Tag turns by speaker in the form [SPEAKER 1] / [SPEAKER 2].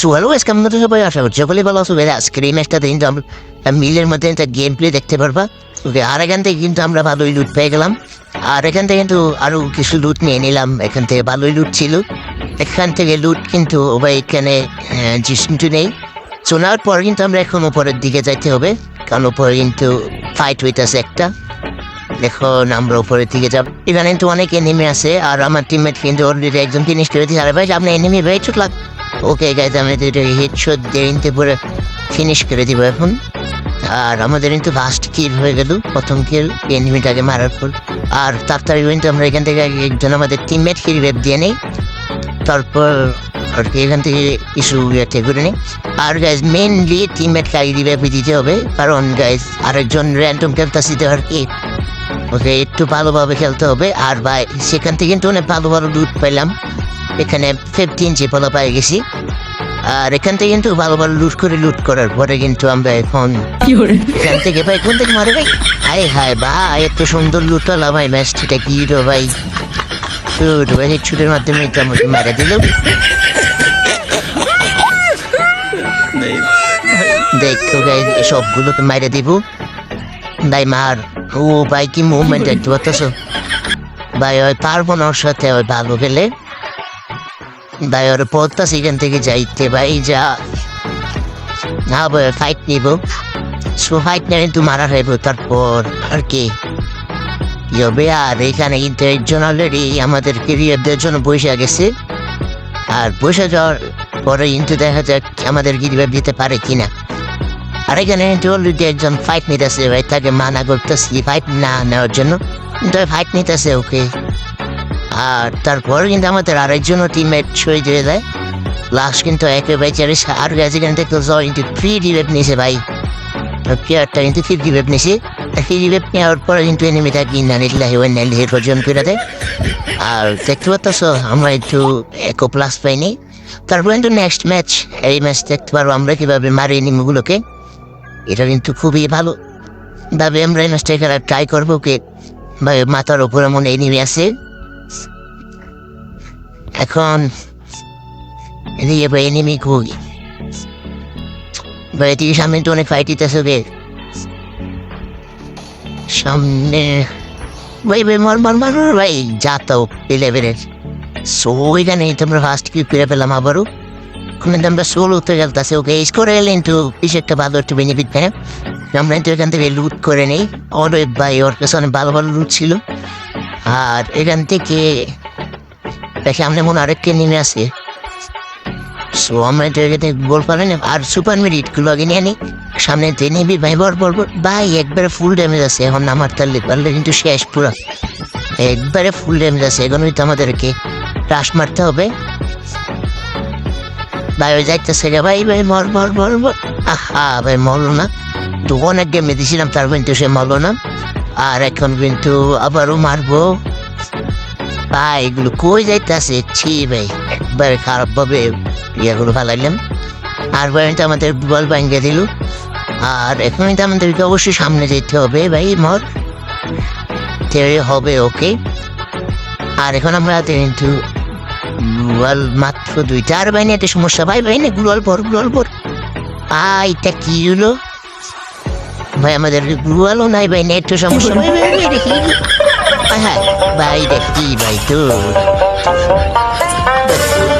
[SPEAKER 1] সুয়ালো আজকে আমরা তো সবাই আশা করছি, সকলেই ভালো আছো। বেড়ে আজকের এই ম্যাচটাতে কিন্তু আমরা মিলের মধ্যে একটা গেম প্লে দেখতে পারবা। ওকে আর এখান থেকে কিন্তু আমরা ভালোই লুট পেয়ে গেলাম। আর এখান থেকে কিন্তু আরও কিছু লুট নিয়ে নিলাম। এখান থেকে ভালোই লুট ছিল। এখান থেকে লুট কিন্তু ওভাই এখানে জিসমটু নেই। শোনার পর কিন্তু আমরা এখন উপরের দিকে যাইতে হবে। কারণ উপরে কিন্তু ফাইট হইতেছে একটা। এখন আমরা উপরের দিকে যাব। এখানে কিন্তু অনেক এনিমি আছে। আর আমার টিমমেট কিন্তু অলরেডি একজন ফিনিশ করে আরে ভাই, আপনি এনিমি ভাই ছোট লাগ ওকে গাইজ আমি হেডশট দিয়ে কিন্তু পুরো ফিনিশ করে দিব এখন। আর আমাদের কিন্তু লাস্ট কিল হয়ে গেল, প্রথম কিল এনিমিটাকে মারার পর। আর তাড়াতাড়ি কিন্তু আমরা এখান থেকে একজন আমাদের টিমমেট রিভেভ দিয়ে নেই। তারপর আর কি এখান থেকে কিছু ইয়েতে করে নিই। আর গাইজ মেনলি টিমমেট কারি রিভেভ দিতে হবে, কারণ গাইজ আরেকজন র্যান্ডম খেলতেছি তো আর কি। ওকে, একটু ভালোভাবে খেলতে হবে। আর ভাই, সেখান থেকে কিন্তু অনেক ভালো ভালো লুট পেলাম এখানে ফিফটিন চেপলা পেয়ে গেছি। আর এখান থেকে কিন্তু ভালো ভালো লুট করে লুট করার পরে কিন্তু আমরা এখন এখান থেকে ভাই কোন থেকে মারে ভাই? হায় হায় ভাই এত সুন্দর লুট হলো ভাই ম্যাচটা কি রে ভাই? শুট ভাই ছুটের মাধ্যমে আমাকে মেরে দিল। দেখো গাই সবগুলোকে মেরে দিব। ভাই মার। ও ভাই কি মুভমেন্ট দেখতে পাচ্ছ? ভাই ওই পারব না ওর সাথে ওই ভালো গেলে ওর পথটা সেখান থেকে যাইতে ভাই, যা। না ভাই ফাইট নিব। সো ফাইট নিয়ে কিন্তু মারা হইব, তারপর আর কি। হবে আর এখানে কিন্তু একজন অলরেডি আমাদের ক্যারিয়ারদের জন্য বসে গেছে। আর বসে যাওয়ার পরে কিন্তু দেখা যাক আমাদের গিরিবার দিতে পারে কিনা। আর এখানে কিন্তু অলরেডি একজন ফাইট নিতেছে ভাই, তাকে মানা করতেছি। ফাইট না নেওয়ার জন্য। কিন্তু ফাইট নিতেছে ওকে আর তারপর কিন্তু আমাদের আরেকজনও টিমমেট সই দিয়ে দেয় লাস্ট কিন্তু একেবারে চারে আর গেছে এখান থেকে জয় কিন্তু ফ্রি রিভেপ নিয়েছে ভাই। প্লেয়ারটা কিন্তু ফ্রি রিভেপ নিয়েছে। ফ্রি রিভেপ নেওয়ার পরে কিন্তু এনিমিটা কিনা নিলে ওই নেল হিট পর্যন্ত করে দেয়। আর দেখতে পাচ্ছ, আমরা একটু একো প্লাস পাইনি। তারপর কিন্তু নেক্সট ম্যাচ এই ম্যাচ দেখতে পারব আমরা কীভাবে মারি এনিমিগুলোকে এটা কিন্তু খুবই ভালো। ভাবে আমরা এই ম্যাচটা খেলা ট্রাই করব কে? ভাই, মাথার উপরে মনে এনিমি আছে। এখন এদিকে এনিমি খুবই ভাই এদিকে সামনে তো অনেক ফাইট দিতেছে বে সামনে ভাই ভাই, মর মর মর ভাই, যা তো ইলেভেনের সো এখানে তোমরা ফার্স্ট কিউ করে পেলাম আবারও। কোনো আমরা সোল উঠতে গেলতেছে। ওকে এই করে এলে কিন্তু কিছু একটা ভালো একটু বেনিফিট পাই আমরা কিন্তু এখান থেকে লুট করে নেই। ওর ভাই, ওর কাছে অনেক ভালো ভালো লুট ছিল। আর এখান থেকে সামনে মনে আরেকটা নেমে আছে। সো আমরা তো এখানে গোল পারে না। আর সুপার মেরিটগুলো আগে নিয়ে নিই সামনে তো নিবি, ভাই বর বর ভাই, একবারে ফুল ড্যামেজ আছে। এখন আমার তাহলে পারলে কিন্তু শেষ পুরো। একবারে ফুল ড্যামেজ আছে। এখন হয়তো আমাদেরকে রাশ মারতে হবে। ভাই, ওই যাইতেছে রে ভাই ভাই, মর মর মর মর। আহা, ভাই, মরলো না। তো অনেক গেমে দিয়েছিলাম তার কিন্তু সে মরলো না। আর এখন কিন্তু আবারও মারবো। ভাই এগুলো কই যাইতেছে? ছি ভাই, একবারে খারাপভাবে ইয়েগুলো ফালাইলাম। আর কিন্তু আমাদের বল ভাঙ্গে দিল। আর এখন কিন্তু আমাদেরকে অবশ্যই সামনে যেতে হবে ভাই, মর। তেরে হবে, ওকে। আর এখন আমরা কিন্তু গ্লোয়াল মাত্র দুইটা। আর বাইনে একটা সমস্যা। ভাই ভাই, না, গ্লোয়াল পর গ্লোয়াল পর আ এটা কি হলো? ভাই, আমাদের গ্লোয়ালও নাই, ভাই, না, একটু সমস্যা। ভাই ভাই はいはい。バイデ、いいバイト。